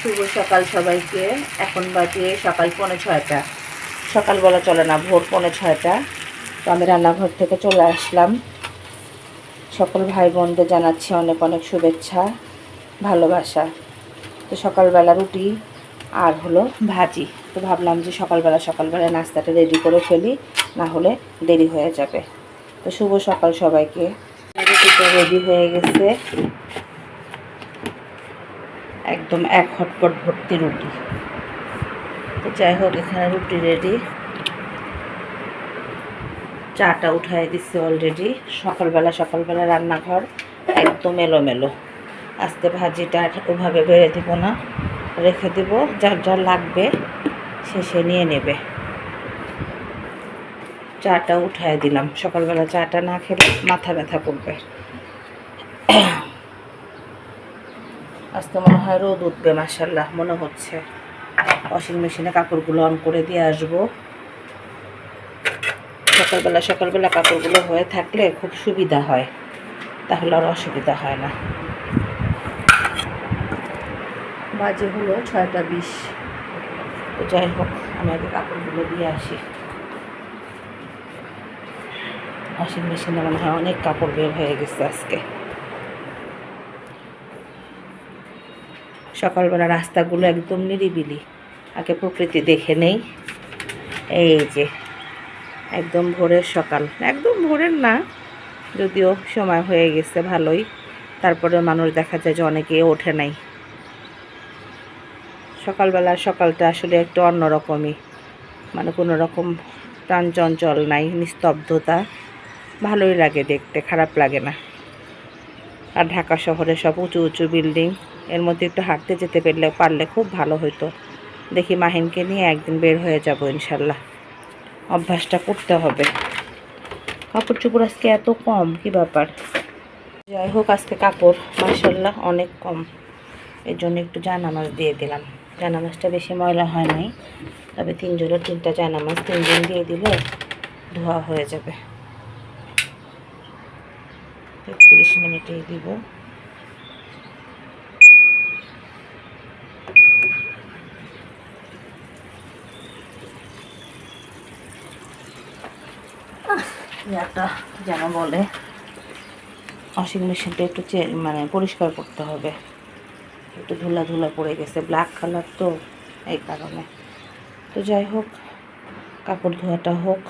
শুভ সকাল সবাইকে। এখন বাজে সকাল পৌনে ছয়টা। সকালবেলা চলে না, ভোর পৌনে ছয়টা। তো আমি রান্নাঘর থেকে চলে আসলাম। সকল ভাই বোনদের জানাচ্ছি অনেক অনেক শুভেচ্ছা, ভালোবাসা। তো সকালবেলা রুটি আর হলো ভাজি। তো ভাবলাম যে সকালবেলা সকালবেলা নাস্তাটা রেডি করে ফেলি, না হলে দেরি হয়ে যাবে। তো শুভ সকাল সবাইকে। রুটিটা রেডি হয়ে গেছে। একদম এক হটপট ভর্তি রুটি। তো যাই হোক, এখানে রুটি রেডি চাটা উঠাই দিচ্ছে অলরেডি সকালবেলা সকালবেলা রান্নাঘর একদম এলোমেলো। আস্তে ভাজিটা ওভাবে বেড়ে দিব না, রেখে দিব। যার যার লাগবে শেষে নিয়ে নেবে। চাটা উঠাই দিলাম। সকালবেলা চাটা না খেলে মাথা ব্যথা করবে। আজকে মনে হয় রোদ উঠবে মাসাল্লাহ মনে হচ্ছে। ওয়াশিং মেশিনে কাপড়গুলো অন করে দিয়ে আসব। সকালবেলা সকালবেলা কাপড়গুলো হয়ে থাকলে খুব সুবিধা হয়। তাহলে আর অসুবিধা হয় না। বাজে হলো ছয়টা বিশ। যাই হোক, আমি আগে কাপড়গুলো দিয়ে আসি। ওয়াশিং মেশিনে মনে হয় অনেক কাপড় বের হয়ে গেছে আজকে। সকালবেলা রাস্তাগুলো একদম নিরিবিলি, আগে প্রকৃতি দেখে নেই। এই যে, একদম ভোরের সকাল। একদম ভোরের না, যদিও সময় হয়ে গেছে ভালোই। তারপরে মানুষ দেখা যায় যে অনেকে ওঠে নাই। সকালবেলা সকালটা আসলে একটু অন্যরকমই। মানে কোনো রকম প্রাণ চঞ্চল নাই, নিস্তব্ধতা। ভালোই লাগে দেখতে, খারাপ লাগে না। আর ঢাকা শহরে সব উঁচু উঁচু বিল্ডিং। এর মধ্যে একটু হাঁটতে যেতে পারলে পারলে খুব ভালো হতো দেখি মাহিনকে নিয়ে একদিন বের হয়ে যাব ইনশাল্লাহ। অভ্যাসটা করতে হবে। কাপড় চোপড় আজকে এত কম, কি ব্যাপার? যাই হোক, আজকে কাপড় মার্শাল্লাহ অনেক কম। এর জন্য একটু জানামাজ দিয়ে দিলাম। জানামাজটা বেশি ময়লা হয় নাই। তবে তিন জোড়ার তিনটা জানামাজ তিনজন দিয়ে দিলে ধোয়া হয়ে যাবে। একত্রিশ মিনিটেই দিব। যেন বলে। ওয়াশিং মেশিনটা একটু মানে পরিষ্কার করতে হবে। একটু ধুলা ধুলা পড়ে গেছে ব্ল্যাক কালার তো এই কারণে। তো যাই হোক, কাপড় ধোয়াটা হোক,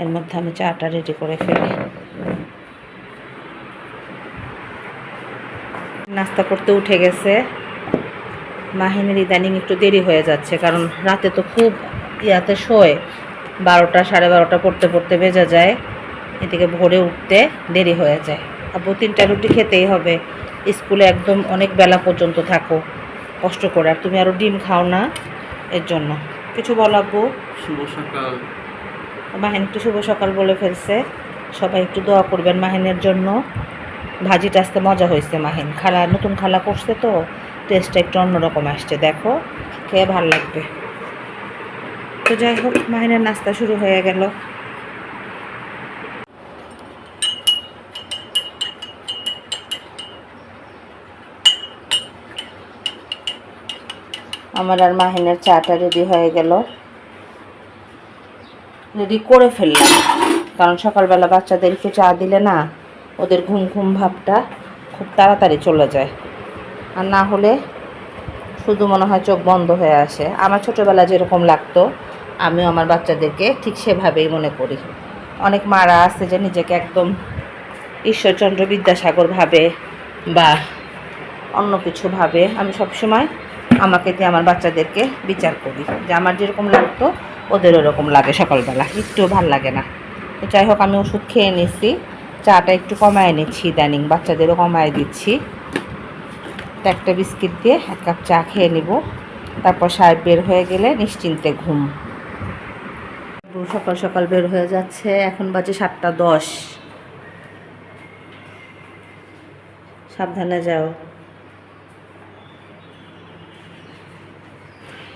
এর মধ্যে আমি চাটা রেডি করে ফেলি। নাস্তা করতে উঠে গেছে। মাহিনের ইদানিং একটু দেরি হয়ে যাচ্ছে কারণ রাতে তো খুব ইয়াতে শোয়। বারোটা সাড়ে বারোটা পড়তে পড়তে বেজে যায় এদিকে ভোরে উঠতে দেরি হয়ে যায়। আব্বু তিনটা রুটি খেতেই হবে স্কুলে একদম অনেক বেলা পর্যন্ত থাকো কষ্ট করে। আর তুমি আরও ডিম খাও না এর জন্য। কিছু বল আব্বু? শুভ সকাল। মাহিন একটু শুভ সকাল বলে ফেলছে। সবাই একটু দোয়া করবেন মাহিনের জন্য। ভাজিটা আজকে মজা হয়েছে মাহিন। খালা নতুন খালা করছে তো টেস্টটা একটু অন্যরকম আসছে, দেখো, খেয়ে ভালো লাগবে। তো যাই হোক, মাহিনের নাস্তা শুরু হয়ে গেল। আমার আর মাহিনের চাটা রেডি হয়ে গেল। রেডি করে ফেললাম। কারণ সকালবেলা বাচ্চাদেরকে চা দিলে না ওদের ঘুম ঘুম ভাবটা খুব তাড়াতাড়ি চলে যায়। আর না হলে শুধু মনে হয় চোখ বন্ধ হয়ে আসে। আমার ছোটোবেলা যেরকম লাগতো, আমিও আমার বাচ্চাদেরকে ঠিক সেভাবেই মনে করি। অনেক মারা আছে যে নিজেকে একদম ঈশ্বরচন্দ্র বিদ্যাসাগর ভাবে বা অন্য কিছু ভাবে আমি সবসময় আমাকে দিয়ে আমার বাচ্চাদেরকে বিচার করি। যে আমার যেরকম লাগতো, ওদের ওরকম লাগে সকালবেলা। একটু ভালো লাগে না। যাই হোক, আমি ওষুধ খেয়ে নিচ্ছি চাটা একটু কমায় নিচ্ছি, ইদানিং বাচ্চাদেরও কমায় দিচ্ছি। একটা বিস্কিট দিয়ে এক কাপ চা খেয়ে নিব। তারপর সাহেব বের হয়ে গেলে নিশ্চিন্তে ঘুম। সকাল সকাল বের হয়ে যাচ্ছে, এখন বাজে সাতটা দশ। সাবধানে যাও।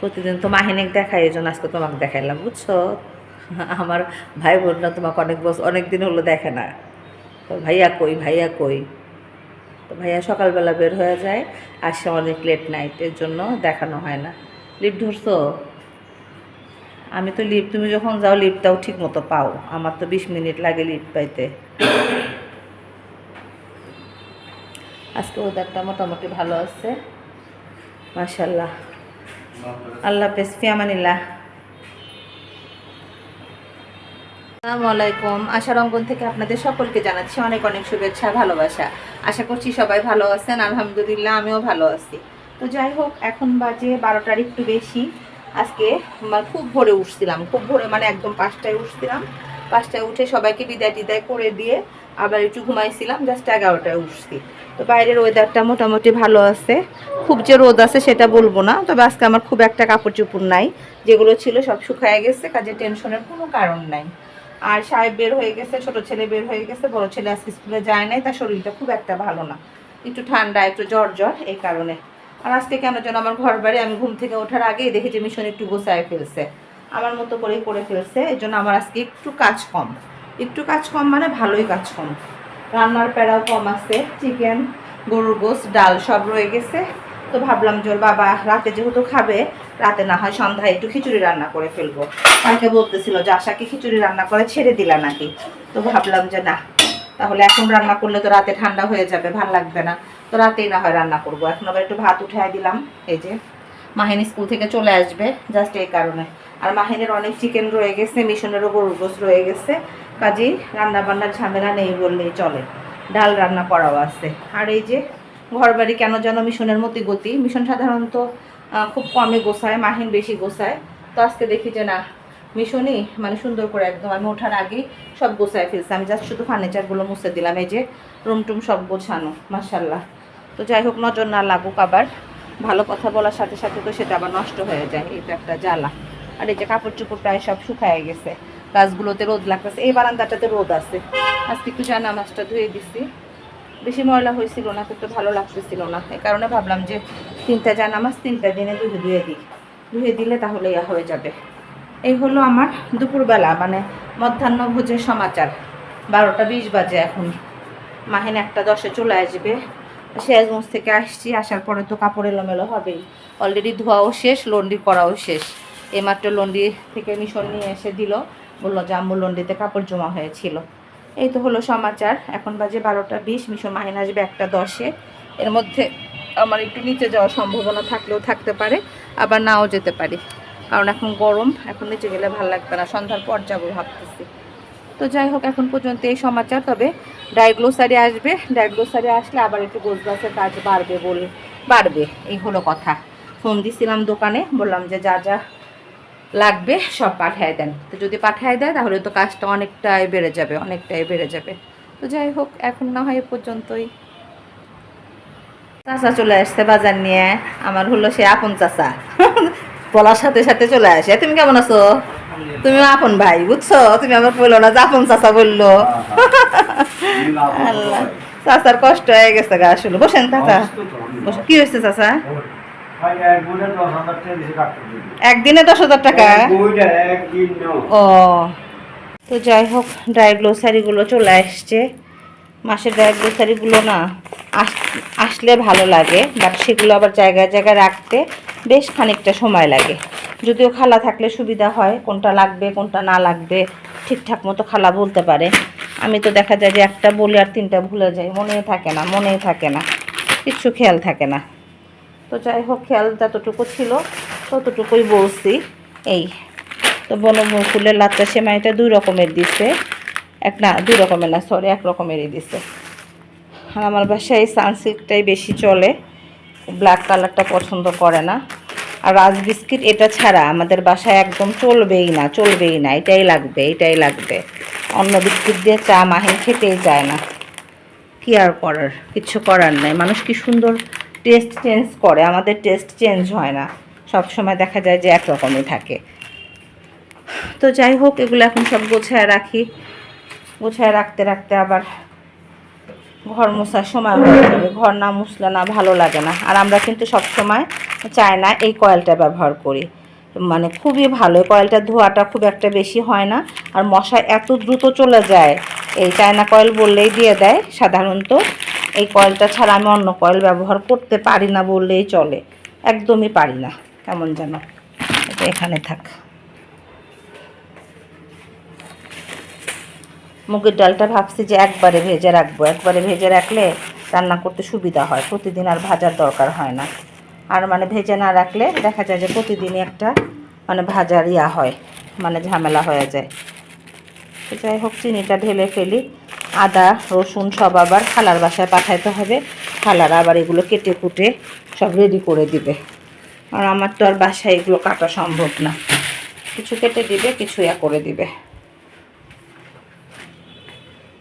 প্রতিদিন তো মাহিনেক দেখাই এই জন্য আজকে তোমাকে দেখাইলাম, বুঝছ? আমার ভাই বোনরা তোমাকে অনেক বছর অনেক দিন হলো দেখে না। তো ভাইয়া কই ভাইয়া কই? তো ভাইয়া সকালবেলা বের হয়ে যায় আসে অনেক লেট নাইটের জন্য দেখানো হয় না। লিফট ধরছো? আমি তো লিফট তুমি যখন যাও লিফটটাও ঠিক মতো পাও। আমার তো বিশ মিনিট লাগে লিফট পাইতে। আজকে ওয়েদারটা মোটামুটি ভালো আছে। মাশাল্লাহ আল্লাহ হাফেজ ফিয়ামানিল্লাহ। আসসালামু আলাইকুম। আশার অঙ্গন থেকে আপনাদের সকলকে জানাচ্ছি অনেক অনেক শুভেচ্ছা, ভালোবাসা। আশা করছি সবাই ভালো আছেন, আলহামদুলিল্লাহ আমিও ভালো আছি। তো যাই হোক, এখন বাজে বারোটার একটু বেশি। আজকে খুব ভোরে উঠছিলাম, খুব ভোরে মানে একদম পাঁচটায় উঠছিলাম। পাঁচটায় উঠে সবাইকে বিদায় টিদায় করে দিয়ে আবার একটু ঘুমাইছিলাম জাস্ট এগারোটায় উঠছি। তো বাইরের ওয়েদারটা মোটামুটি ভালো আছে। খুব যে রোদ আছে সেটা বলব না, তবে আজকে আমার খুব একটা কাপড় চোপড় নাই। যেগুলো ছিল সব শুকায় গেছে, কাজে টেনশনের কোনো কারণ নাই। আর সাহেব বের হয়ে গেছে, ছোট ছেলে বের হয়ে গেছে, বড় ছেলে আজকে স্কুলে যায় নাই, তার শরীরটা খুব একটা ভালো না। একটু ঠান্ডা, একটু জ্বর জ্বর, এই কারণে। আর আজকে কেন যেন আমার ঘর বাড়ি, আমি ঘুম থেকে ওঠার আগেই দেখি যে মিশন একটু গোছায় ফেলছে। আমার মতো করেই করে ফেলছে এই জন্য আমার আজকে একটু কাজ কম। একটু কাজ কম মানে ভালোই কাজ কম। রান্নার প্যারাও কম আছে, চিকেন, গরুর গোস ডাল সব রয়ে গেছে। তো ভাবলাম যে বাবা রাতে যেহেতু খাবে, রাতে না হয় সন্ধ্যায় একটু খিচুড়ি রান্না করে ফেলব। কালকে বলতেছিল যে আশাকে খিচুড়ি রান্না করে ছেড়ে দিলা নাকি। তো ভাবলাম যে না, তাহলে এখন রান্না করলে তো রাতে ঠান্ডা হয়ে যাবে, ভালো লাগবে না। তো রাতেই না হয় রান্না করব। এখন আবার একটু ভাত উঠাই দিলাম, এই যে মাহিন স্কুল থেকে চলে আসবে জাস্ট এই কারণে। আর মাহিনের অনেক চিকেন রয়ে গেছে মিশনেরও গরুর গোস রয়ে গেছে। কাজেই রান্না বান্নার ঝামেলা নেই বললেই চলে। ডাল রান্না করাও আছে। আর এই যে ঘর বাড়ি কেন যেন মিশনের মতো গতি? মিশন সাধারণত খুব কমে গোছায়, মাহিন বেশি গোছায়। তো আজকে দেখি যে না, মিশনই মানে সুন্দর করে একদম আমি ওঠার আগেই সব গোছায় ফেলছি। আমি জাস্ট শুধু ফার্নিচারগুলো মুছে দিলাম, এই যে রুম টুম সব গোছানো মাসাল্লাহ তো যাই হোক, নজর না লাগুক আবার। ভালো কথা বলার সাথে সাথে তো সেটা আবার নষ্ট হয়ে যায়, এটা একটা জ্বালা। আর এই যে কাপড় চোপড় প্রায় সব শুকায় গেছে, গাছগুলোতে রোদ লাগতেছে, এই বারান্দাটাতে রোদ আছে। আজকে একটু জানা মাছটা ধুয়ে দিছি। বেশি ময়লা হয়েছিল না কিন্তু ভালো লাগতেছিল না। এই কারণে ভাবলাম যে তিনটা জানা মাছ তিনটা দিনে ধুয়ে ধুয়ে দিই। ধুয়ে দিলে তাহলে ইয়া হয়ে যাবে। এই হলো আমার দুপুরবেলা মানে মধ্যাহ্ন ভোজের সমাচার। বারোটা বিশ বাজে এখন। মাহিন একটা দশে চলে আসবে। সিরাজগঞ্জ থেকে আসছি, আসার পরে তো কাপড় এলোমেলো হবেই। অলরেডি ধোয়াও শেষ, লন্ডি করাও শেষ। এইমাত্র লন্ডি থেকে মিশন নিয়ে এসে দিল। বলল যে আম্মু লন্ডিতে কাপড় জমা হয়েছিল। এই তো হলো সমাচার। এখন বাজে বারোটা বিশ, মিশন মাহিন আসবে একটা দশে। এর মধ্যে আমার একটু নিচে যাওয়ার সম্ভাবনা থাকলেও থাকতে পারে, আবার নাও যেতে পারি। কারণ এখন গরম, এখন নিচে গেলে ভালো লাগবে না, সন্ধ্যার পর যাব ভাবতেছি। তো যাই হোক, এখন পর্যন্ত এই সমাচার, তবে ডায়াগ্লোসারি আসবে। ডায়াগ্লোসারি আসলে আবার একটু গোছগাছের কাজ বাড়বে বল বাড়বে, এই হলো কথা। ফোন দিছিলাম দোকানে, বললাম যে যা যা লাগবে সব পাঠায় দেন। তো যদি পাঠায় দেয় তাহলে তো কাজটা অনেকটাই বেড়ে যাবে অনেকটাই বেড়ে যাবে। তো যাই হোক এখন না হয় পর্যন্তই। চাচা চলে আসছে বাজার নিয়ে। আমার হলো সে আপন চাচা। বলার সাথে সাথে চলে আসে। তুমি কেমন আছো? তুমি আপন ভাই বুঝছ? তুমি আমার বলল না যে আপন চাচা বলল। আল্লাহ। চাচার কষ্ট হয়ে গেছে গা আসলে। বসেন চাচা। বসে কি হয়েছে চাচা? একদিনে দশ হাজার টাকা? ও। তো যাই হোক ড্রাই গ্লোসারিগুলো চলে আসছে। মাসের ড্রাই গ্লোসারিগুলো না আস- আসলে ভালো লাগে বাট সেগুলো আবার জায়গায় জায়গায় রাখতে বেশ খানিকটা সময় লাগে। যদিও খালা থাকলে সুবিধা হয় কোনটা লাগবে কোনটা না লাগবে ঠিকঠাক মতো খালা বলতে পারে। আমি তো দেখা যায় যে একটা বলি আর তিনটা ভুলে যাই মনে থাকে না মনেই থাকে না কিচ্ছু খেয়াল থাকে না। তো যাই হোক খেয়াল যতটুকু ছিল, ততটুকুই বলছি। এই, তো বনমুকুলের লাচ্চা সেমাইটা দুই রকমের দিছে। এক না, দুই রকমের না সরি এক রকমেরই দিছে। আর আমার বাসায় সানসিল্কটাই বেশি চলে ব্ল্যাক কালারটা পছন্দ করে না। আর রাজ বিস্কিট এটা ছাড়া আমাদের বাসায় একদম চলবেই না চলবেই না, এটাই লাগবে এটাই লাগবে। অন্য বিস্কিট দিয়ে চা মাহিন খেতেই যায় না। কি আর করার, কিছু করার নাই। মানুষ কি সুন্দর টেস্ট চেঞ্জ করে, আমাদের টেস্ট চেঞ্জ হয় না। সব সময় দেখা যায় যে একরকমই থাকে। তো যাই হোক, এগুলো এখন সব গোছায় রাখি। গোছায় রাখতে রাখতে আবার ঘর মোছার সময় হয়ে ঘর না মুছলে না ভালো লাগে না। আর আমরা কিন্তু সব সময় চাই না এই কয়েলটা ব্যবহার করি। মানে খুবই ভালো। কয়েলটা ধোয়াটা খুব একটা বেশি হয় না। আর মশা এত দ্রুত চলে যায়, এই চায়না কয়েল বললেই দিয়ে দেয় সাধারণত। এই কয়েলটা ছাড়া আমি অন্য কয়েল ব্যবহার করতে পারি না বললেই চলে। একদমই পারি না। কেমন যেন এখানে থাক। মুগের ডালটা ভাবছি যে একবারে ভেজে রাখব। একবারে ভেজে রাখলে রান্না করতে সুবিধা হয়। প্রতিদিন আর ভাজার দরকার হয় না। আর মানে ভেজে না রাখলে দেখা যায় যে প্রতিদিনই একটা মানে ভাজার ইয়া হয় মানে ঝামেলা হয়ে যায়। যাই হোক, চিনিটা ঢেলে ফেলি। আদা, রসুন সব আবার খালার বাসায় পাঠাইতে হবে। খালার আবার এগুলো কেটে কুটে সব রেডি করে দিবে। আর আমার তো আর বাসায় এগুলো কাটা সম্ভব না। কিছু কেটে দিবে, কিছু ইয়া করে দিবে।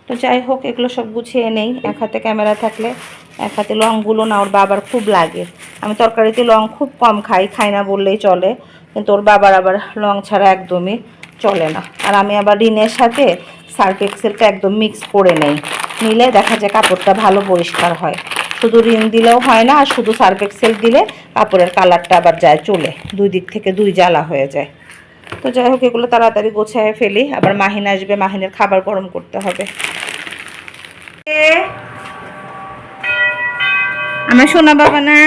তো যাই হোক, এগুলো সব গুছিয়ে নেই। এক হাতে ক্যামেরা থাকলে, এক হাতে লংগুলো না, ওর বাবার খুব লাগে। আমি তরকারিতে লং খুব কম খাই খাই না বললেই চলে। কিন্তু ওর বাবার আবার লং ছাড়া একদমই চলে না। আর আমি আবার ঋণের সাথে সার্ফ এক্সেলটা একদম মিক্স করে নেই। নিলে দেখা যায় কাপড়টা ভালো পরিষ্কার হয়। শুধু রিন দিলেও হয় না, আর শুধু সার্ফ এক্সেল দিলে কাপড়ের কালারটা আবার যায় চলে। দুই দিক থেকে দুই জ্বালা হয়ে যায়। তো যাই হোক, এগুলো তাড়াতাড়ি গোছায় ফেলি। আবার মাহিন আসবে, মাহিনের খাবার গরম করতে হবে। আমার সোনা বাবা না?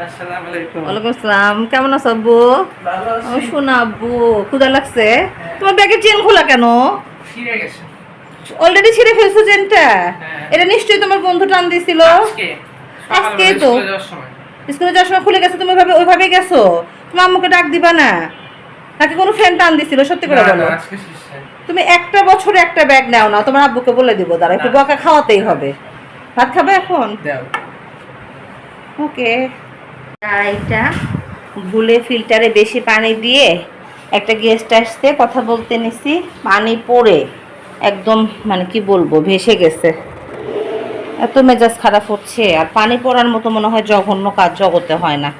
ওয়ালাইকুম আসসালাম। কেমন আছো আব্বু? ক্ষুদা লাগছে। তোমার ব্যাগের চেন খোলা কেন? অলরেডি ছিঁড়ে ফেলছো চেনটা? হ্যাঁ। এটা নিশ্চয়ই তোমার বন্ধু টান দিছিল আজকে তো। স্কুলে যাওয়ার সময়। খুলে গেছে তুমি ওইভাবে ওইভাবে গেছো। তোমার আম্মুকে ডাক দিবা না। তাকে কোনো ফ্রেন্ড টান দিছিল সত্যি করে বলো। তুমি একটা বছরে একটা ব্যাগ নাও না তোমার আব্বুকে বলে দিব। দাঁড়া একটু। বকা খাওয়াতেই হবে। ভাত খাবে এখন? ওকে এটা ভুলে ফিল্টারে বেশি পানি দিয়ে একটা গেস্ট আসতে কথা বলতে নিছি। পানি পড়ে, একদম মানে কি বলব, ভেসে গেছে। এত মেজাজ খারাপ হচ্ছে, আর পানি পড়ার মতো মনে হয় জঘন্য কাজ জগতে হয় না।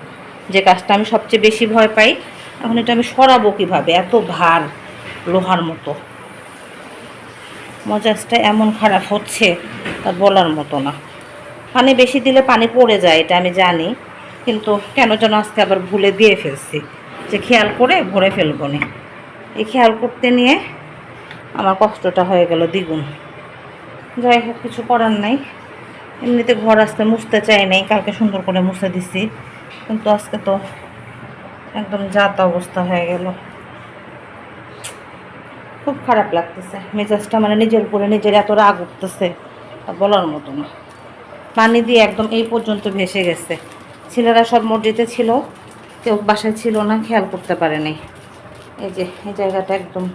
যে কাজটা আমি সবচেয়ে বেশি ভয় পাই, এখন এটা আমি সরাবো কীভাবে? এত ভার লোহার মতো। মজাজটা এমন খারাপ হচ্ছে, তা বলার মতো না। পানি বেশি দিলে পানি পড়ে যায়, এটা আমি জানি। কিন্তু কেন যেন আজকে আবার ভুলে দিয়ে ফেলছি যে খেয়াল করে ভরে ফেলব না। এই খেয়াল করতে নিয়ে আমার কষ্টটা হয়ে গেল দ্বিগুণ। যাই হোক, কিছু করার নাই। এমনিতে ঘর আসতে মুছতে চাই নাই, কালকে সুন্দর করে মুছে দিছি। কিন্তু আজকে তো একদম জাত অবস্থা হয়ে গেল। খুব খারাপ লাগতেছে। মেজাজটা মানে নিজের উপরে নিজের এত রাগ উঠতেছে বলার মতো না। পানি দিয়ে একদম এই পর্যন্ত ভেসে গেছে। ছেলেরা সব মসজিদে ছিল, কেউ বাসায় ছিল না, খেয়াল করতে পারেনি। এই যে, এই জায়গাটা একদম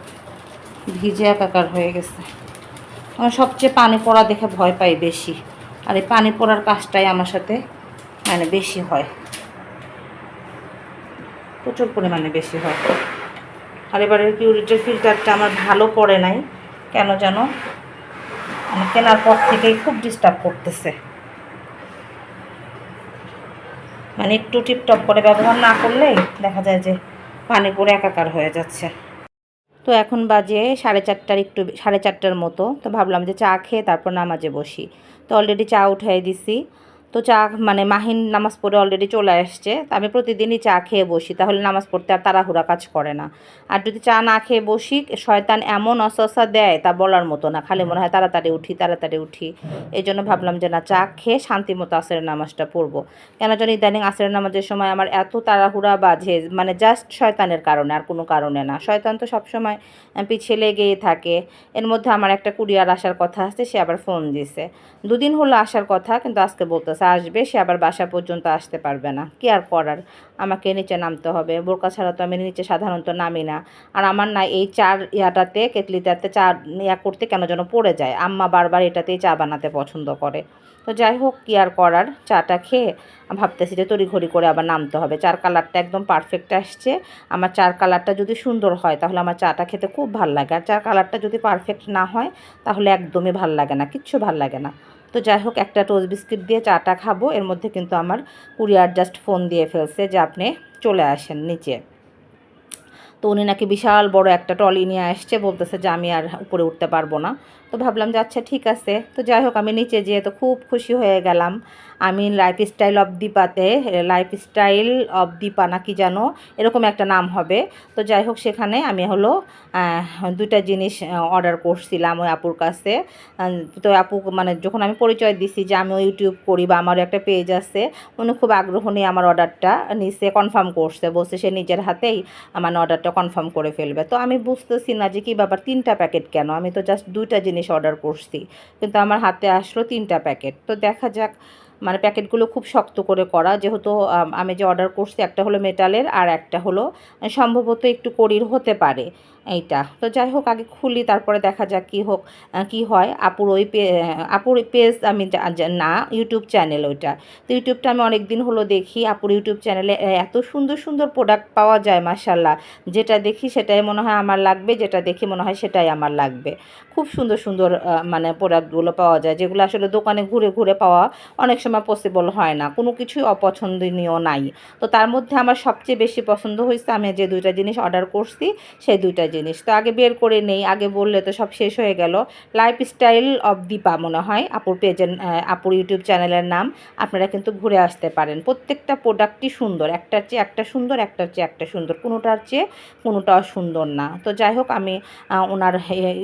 ভিজে একাকার হয়ে গেছে। আমার সবচেয়ে পানি পড়া দেখে ভয় পাই বেশি। আর এই পানি পড়ার কাজটাই আমার সাথে মানে বেশি হয়। প্রচুর পরিমাণে বেশি হয়। আর এবারের পিউরিটির ফিল্টারটা আমার ভালো পড়ে নাই। কেন যেন? মানে কেনার পর থেকেই খুব ডিস্টার্ব করতেছে। মানে একটু টিপটপ করে ব্যবহার না করলে দেখা যায় যে পানি পুরো একাকার হয়ে যাচ্ছে। তো এখন বাজে সাড়ে চারটার একটু সাড়ে চারটার মতো। তো ভাবলাম যে চা খেয়ে তারপর নামাজে বসি। তো অলরেডি চা উঠাই দিছি। তো চা মানে মাহিন নামাজ পড়ে অলরেডি চলে আসছে আমি প্রতিদিনই চা খেয়ে বসি, তাহলে নামাজ পড়তে আর তাড়াহুড়া কাজ করে না। আর যদি চা না খেয়ে বসি, শয়তান এমন অসসা দেয় তা বলার মতো না, খালি মনে হয় তাড়াতাড়ি উঠি তাড়াতাড়ি উঠি। এই জন্য ভাবলাম যে না, চা খেয়ে শান্তি মতো আসরের নামাজটা পড়ব। কেন জানি ইদানিং আসরের নামাজের সময় আমার এত তাড়াহুড়া বাজে মানে জাস্ট শয়তানের কারণে, আর কোনো কারণে না। শয়তান তো সবসময় পিছিয়ে লেগেই থাকে। এর মধ্যে আমার একটা কুরিয়ার আসার কথা আছে, সে আবার ফোন দিছে। দুদিন হলো আসার কথা, কিন্তু আজকে বলতেছে আসবে, সে আবার বাসা পর্যন্ত আসতে পারবে না। কি আর করার? আমাকে নিচে নামতে হবে। বোরকা ছাড়া তো আমি নিচে সাধারণত নামি না। আর আমার না এই চার ইয়াটাতে, কেটলিটাতে চা ইয়া করতে কেন যেন পড়ে যায়। আম্মা বারবার এটাতেই চা বানাতে পছন্দ করে। তো যাই হোক, কি আর করার? চাটা খেয়ে ভাবতেছি যে তড়িঘড়ি করে আবার নামতে হবে। চার কালারটা একদম পারফেক্ট আসছে। আমার চার কালারটা যদি সুন্দর হয়, তাহলে আমার চাটা খেতে খুব ভালো লাগে। আর চার কালারটা যদি পারফেক্ট না হয়, তাহলে একদমই ভালো লাগে না, কিচ্ছু ভালো লাগে না। তো যাই হোক, একটা টোস্ট বিস্কিট দিয়ে চাটা খাব। এর মধ্যে কিন্তু আমার কুরিয়ার জাস্ট ফোন দিয়ে ফেলছে যে আপনি চলে আসেন নিচে। তো উনি নাকি বিশাল বড় একটা টলি নিয়ে আসছে, বলতেছে যে আমি আর উপরে উঠতে পারব না। তো ভাবলাম যে আচ্ছা ঠিক আছে। তো যাই হোক, আমি নিচে যেয়ে তো খুব খুশি হয়ে গেলাম। আমি লাইফ স্টাইল অফ দীপাতে লাইফ স্টাইল অফ দীপা নাকি যেন এরকম একটা নাম হবে। তো যাই হোক, সেখানে আমি হলো দুইটা জিনিস অর্ডার করছিলাম ওই আপুর কাছে। তো আপু মানে যখন আমি পরিচয় দিছি যে আমি ইউটিউব করি বা আমার একটা পেজ আছে, উনি খুব আগ্রহ নিয়ে আমার অর্ডারটা নিচে কনফার্ম করছে। বলছে সে নিজের হাতেই আমার অর্ডারটা কনফার্ম করে ফেলবে। তো আমি বুঝতেছি না যে কী ব্যাপার, তিনটা প্যাকেট কেন? আমি তো জাস্ট দুইটা জিনিস অর্ডার করছি। কিন্তু আমার হাতে আসলো তিনটা প্যাকেট তো দেখা যাক মানে প্যাকেটগুলো খুব শক্ত করে করা। যেহেতু, আমি যে অর্ডার করছি, একটা হলো মেটালের আর একটা হলো, সম্ভবত একটু করির হতে পারে। এইটা। তো যাই হোক, আগে খুলি, তারপরে দেখা যাক কী হোক কী হয়। আপুর ওই পে, আপুর পেজ আমি না, ইউটিউব চ্যানেল ওইটা। তো ইউটিউবটা আমি অনেক দিন হলো দেখি, আপুর ইউটিউব চ্যানেলে এত সুন্দর সুন্দর প্রোডাক্ট পাওয়া যায় মাসাল্লাহ যেটা দেখি সেটাই মনে হয় আমার লাগবে, যেটা দেখি মনে হয় সেটাই আমার লাগবে। খুব সুন্দর সুন্দর মানে প্রোডাক্টগুলো পাওয়া যায়, যেগুলো আসলে দোকানে ঘুরে ঘুরে পাওয়া অনেক সময় পসিবল হয় না। কোনো কিছুই অপছন্দনীয় নাই। তো তার মধ্যে আমার সবচেয়ে বেশি পছন্দ হয়েছে আমি যে দুইটা জিনিস অর্ডার করছি, সেই দুইটা জিনিস। তো আগে বের করে নেই, আগে বললে তো সব শেষ হয়ে গেল। লাইফ স্টাইল অফ দীপা মনে হয়, আপুর পেজের আপুর ইউটিউব চ্যানেলের নাম। আপনারা কিন্তু ঘুরে আসতে পারেন। প্রত্যেকটা প্রোডাক্টই সুন্দর। একটার চেয়ে একটা সুন্দর, একটার চেয়ে একটা সুন্দর। কোনোটার চেয়ে কোনোটাও সুন্দর না। তো যাই হোক, আমি ওনার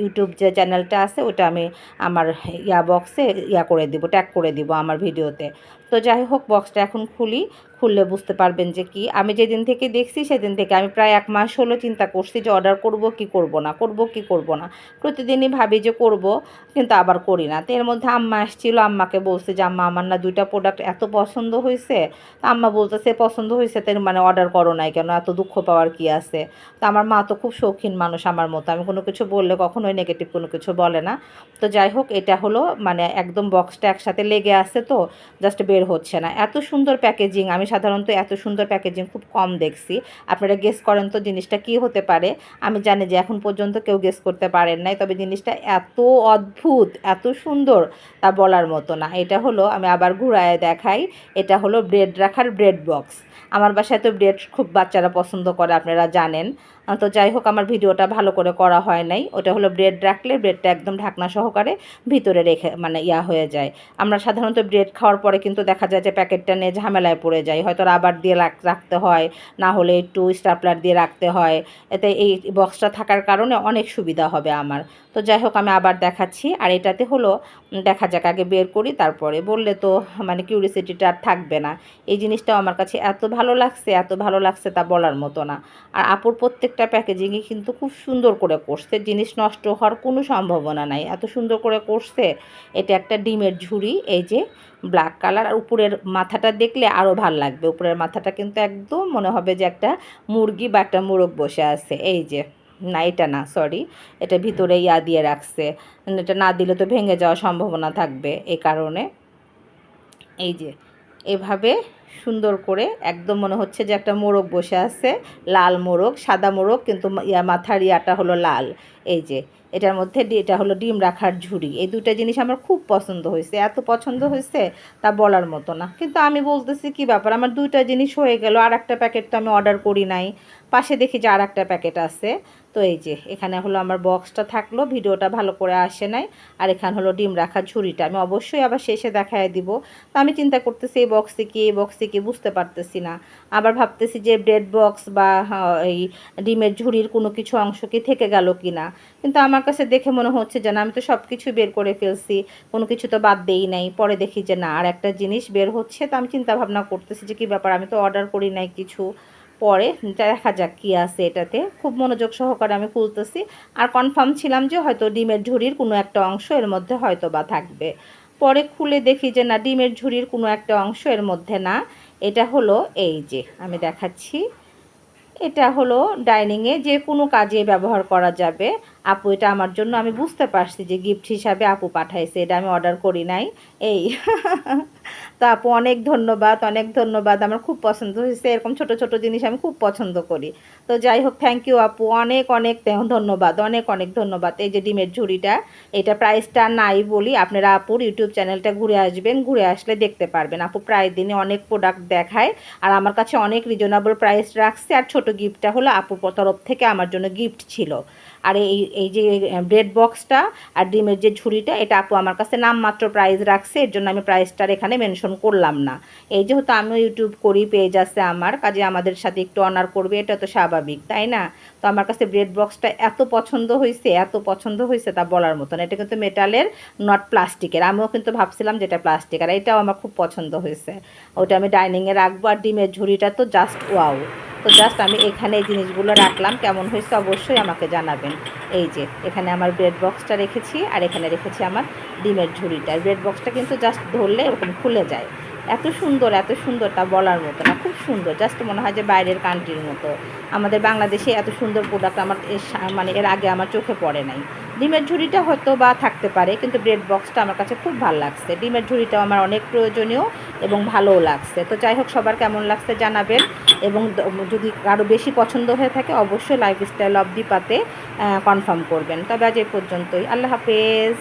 ইউটিউব যে চ্যানেলটা আছে, ওটা আমি আমার ইয়া বক্সে ইয়া করে দিব ট্যাগ করে দিব আমার ভিডিওতে তো যাই হোক বক্সটা এখন খুলি। খুললে বুঝতে পারবেন যে কি। আমি যেদিন থেকে দেখছি সেদিন থেকে আমি প্রায় এক মাস হলো চিন্তা করছি যে অর্ডার করব কি করব না, করব কি করব না। প্রতিদিনই ভাবি যে করব, কিন্তু আবার করি না। তো এর মধ্যে আম্মা আসছিল, আম্মাকে বলছে যে, আম্মা, আমার না দুইটা প্রোডাক্ট এত পছন্দ হয়েছে। তা আম্মা বলতেছে, পছন্দ হয়েছে তাই মানে অর্ডার করো নাই কেন? এত দুঃখ পাওয়ার কি আছে? তো আমার মা তো খুব শৌখিন মানুষ আমার মতো। আমি কোনো কিছু বললে কখনোই নেগেটিভ কোনো কিছু বলে না। তো যাই হোক, এটা হলো মানে একদম বক্সটা একসাথে লেগে আছে তো জাস্ট বের হচ্ছে না। এত সুন্দর প্যাকেজিং আমি সাধারণত এত সুন্দর প্যাকেজিং খুব কম দেখছি। আপনারা গেস করেন তো জিনিসটা কি হতে পারে? আমি জানি যে এখন পর্যন্ত কেউ গেস করতে পারেন নাই, তবে জিনিসটা এত অদ্ভুত, এত সুন্দর তা বলার মতো না। এটা হলো, আমি আবার ঘুরায় দেখাই, এটা হলো ব্রেড রাখার ব্রেড বক্স আমার বাসায় তো ব্রেড খুব বাচ্চারা পছন্দ করে, আপনারা জানেন। তো যাই হোক, আমার ভিডিওটা ভালো করে করা হয় নাই। ওটা হলো ব্রেড রাখলে ব্রেডটা একদম ঢাকনা সহকারে ভিতরে রেখে মানে ইয়া হয়ে যায়। আমরা সাধারণত ব্রেড খাওয়ার পরে কিন্তু দেখা যায় যে প্যাকেটটা নিয়ে ঝামেলায় পড়ে যায় হয়তো রাবার দিয়ে রাখতে হয়, না হলে একটু স্টাপলার দিয়ে রাখতে হয়। এতে এই বক্সটা থাকার কারণে অনেক সুবিধা হবে আমার। তো যাই হোক, আমি আবার দেখাচ্ছি। আর এটাতে হলো, দেখা যাক, আগে বের করি, তারপরে বললে তো মানে কিউরিসিটিটা আর থাকবে না। এই জিনিসটাও আমার কাছে এত ভালো লাগছে, এত ভালো লাগছে তা বলার মতো না। আর আপুর প্রত্যেকটা প্যাকেজিংই কিন্তু খুব সুন্দর করে করছে জিনিস নষ্ট হওয়ার কোনো সম্ভাবনা নাই। এত সুন্দর করে করছে এটা একটা ডিমের ঝুড়ি এই যে ব্ল্যাক কালার আর উপরের মাথাটা দেখলে আরও ভালো লাগবে। উপরের মাথাটা কিন্তু একদম মনে হবে যে একটা মুরগি বা একটা মোরগ বসে আছে। এই যে, না, এটা না সরি এটা ভিতরে ইয়া দিয়ে রাখছে। এটা না দিলে তো ভেঙে যাওয়ার সম্ভাবনা থাকবে এই কারণে। এই যে, এভাবে সুন্দর করে একদম মনে হচ্ছে যে একটা মোরগ বসে আছে, লাল মোরগ, সাদা মোরগ, কিন্তু ইয়া মাথার ইয়াটা হলো লাল। এই যে, এটার মধ্যে এটা হলো ডিম রাখার ঝুড়ি। এই দুটা জিনিস আমার খুব পছন্দ হয়েছে। এত পছন্দ হয়েছে তা বলার মতো না। কিন্তু আমি বলতেছি কি ব্যাপার, আমার দুইটা জিনিস হয়ে গেল আর একটা প্যাকেট তো আমি অর্ডার করি নাই। পাশে দেখি যে আর একটা প্যাকেট আছে। তো এই যে, এখানে হলো আমার বক্সটা থাকল, ভিডিওটা ভালো করে আসে নাই। আর এখানে হলো ডিম রাখার ঝুড়িটা, আমি অবশ্যই আবার শেষে দেখায় দিব। তো আমি চিন্তা করতেছি এই বক্সে কি এই বক্সে কি বুঝতে পারতেছি না। আবার ভাবতেছি যে ব্রেড বক্স বা এই ডিমের ঝুড়ির কোনো কিছু অংশ কি থেকে গেল কি না কিন্তু আমার কাছে দেখে মনে হচ্ছে যে আমি তো সব কিছু বের করে ফেলছি, কোনো কিছু তো বাদ দেই নাই। পরে দেখি যে না, আর একটা জিনিস বের হচ্ছে। তো আমি চিন্তা ভাবনা করতেছি যে কী ব্যাপার, আমি তো অর্ডার করি নাই কিছু। পরে দেখা যাক কী আছে এটাতে। খুব মনোযোগ সহকারে আমি খুলতেছি। আর কনফার্ম ছিলাম যে হয়তো ডিমের ঝুড়ির কোনো একটা অংশ এর মধ্যে হয়তো বা থাকবে। পরে খুলে দেখি যে না, ডিমের ঝুড়ির কোনো একটা অংশ এর মধ্যে না। এটা হলো এই যে, আমি দেখাচ্ছি। এটা হলো ডাইনিংয়ে যে কোনো কাজে ব্যবহার করা যাবে। আপু, এটা আমার জন্য আমি বুঝতে পারছি যে গিফট হিসাবে আপু পাঠাইছে, এটা আমি অর্ডার করি নাই। এই। তো আপু, অনেক ধন্যবাদ অনেক ধন্যবাদ। আমার খুব পছন্দ হয়েছে, এরকম ছোট ছোট জিনিস আমি খুব পছন্দ করি। তো যাই হোক থ্যাংক ইউ আপু, অনেক অনেক ধন্যবাদ, অনেক অনেক ধন্যবাদ। এই যে ডিমের ঝুড়িটা, এটা প্রাইসটা নাই বলি আপনারা আপুর ইউটিউব চ্যানেলটা ঘুরে আসবেন, ঘুরে আসলে দেখতে পারবেন। আপু প্রায় দিনে অনেক প্রোডাক্ট দেখায় আর আমার কাছে অনেক রিজনেবল প্রাইস রাখছে। আর ছোট গিফটটা হলো আপুর তরফ থেকে আমার জন্য গিফট ছিল। আর এই এই যে ব্রেড বক্সটা আর ডিমের যে ঝুড়িটা, এটা আপু আমার কাছে নামমাত্র প্রাইস রাখছে, এর জন্য আমি প্রাইসটার এখানে মেনশন করলাম না। এই যেহেতু আমিও ইউটিউব করি পেজ আছে আমার, কাজে আমাদের সাথে একটু অনার করবে, এটা তো স্বাভাবিক, তাই না? তো আমার কাছে ব্রেড বক্সটা এত পছন্দ হয়েছে এত পছন্দ হয়েছে তা বলার মতন, এটা কিন্তু মেটালের নট প্লাস্টিকের আমিও কিন্তু ভাবছিলাম যেটা প্লাস্টিক আর এটাও আমার খুব পছন্দ হয়েছে ওটা আমি ডাইনিংয়ে রাখব, আর ডিমের ঝুড়িটা তো জাস্ট ওয়াও তো জাস্ট আমি এখানে এই জিনিসগুলো রাখলাম। কেমন হয়েছে অবশ্যই আমাকে জানাবেন। এই যে, এখানে আমার ব্রেড বক্সটা রেখেছি আর এখানে রেখেছি আমার ডিমের ঝুড়িটা। ব্রেড বক্সটা কিন্তু জাস্ট ধরলে এরকম খুলে যায়। এত সুন্দর এত সুন্দর তা বলার মতো না, খুব সুন্দর। জাস্ট মনে হয় যে বাইরের কান্ট্রির মতো। আমাদের বাংলাদেশে এত সুন্দর প্রোডাক্ট আমার মানে এর আগে আমার চোখে পড়ে নাই। ডিমের ঝুড়িটা হয়তো বা থাকতে পারে, কিন্তু ব্রেড বক্সটা আমার কাছে খুব ভালো লাগছে। ডিমের ঝুড়িটাও আমার অনেক প্রয়োজনীয় এবং ভালোও লাগছে। তো যাই হোক, সবার কেমন লাগছে জানাবেন এবং যদি আরও বেশি পছন্দ হয়ে থাকে, অবশ্যই লাইফস্টাইল অব দিপাতে কনফার্ম করবেন। তবে আজ এই পর্যন্তই। আল্লাহ হাফেজ।